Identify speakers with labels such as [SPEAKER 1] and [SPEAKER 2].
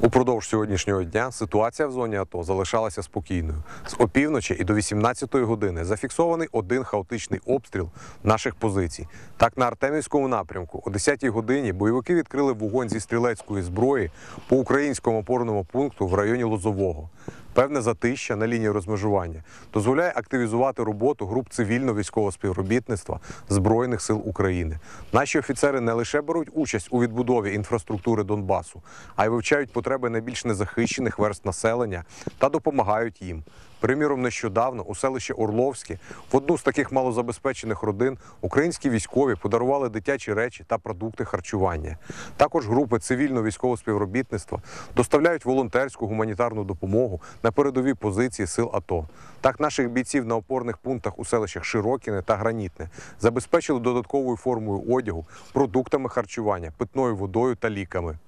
[SPEAKER 1] Упродовж сьогоднішнього дня ситуація в зоні АТО залишалася спокійною. З опівночі і до 18-ї години зафіксований один хаотичний обстріл наших позицій. Так, на Артемівському напрямку о 10-й годині бойовики відкрили вогонь зі стрілецької зброї по українському опорному пункту в районі Лозового. Певне затища на лінії розмежування дозволяє активізувати роботу груп цивільно-військового співробітництва Збройних сил України. Наші офіцери не лише беруть участь у відбудові інфраструктури Донбасу, а й вивчають потреби найбільш незахищених верст населення та допомагають їм. Приміром, нещодавно у селищі Орловське в одну з таких малозабезпечених родин українські військові подарували дитячі речі та продукти харчування. Також групи цивільно-військового співробітництва доставляють волонтерську гуманітарну допомогу на передові позиції сил АТО. Так, наших бійців на опорних пунктах у селищах Широкіне та Гранітне забезпечили додатковою формою одягу, продуктами харчування, питною водою та ліками.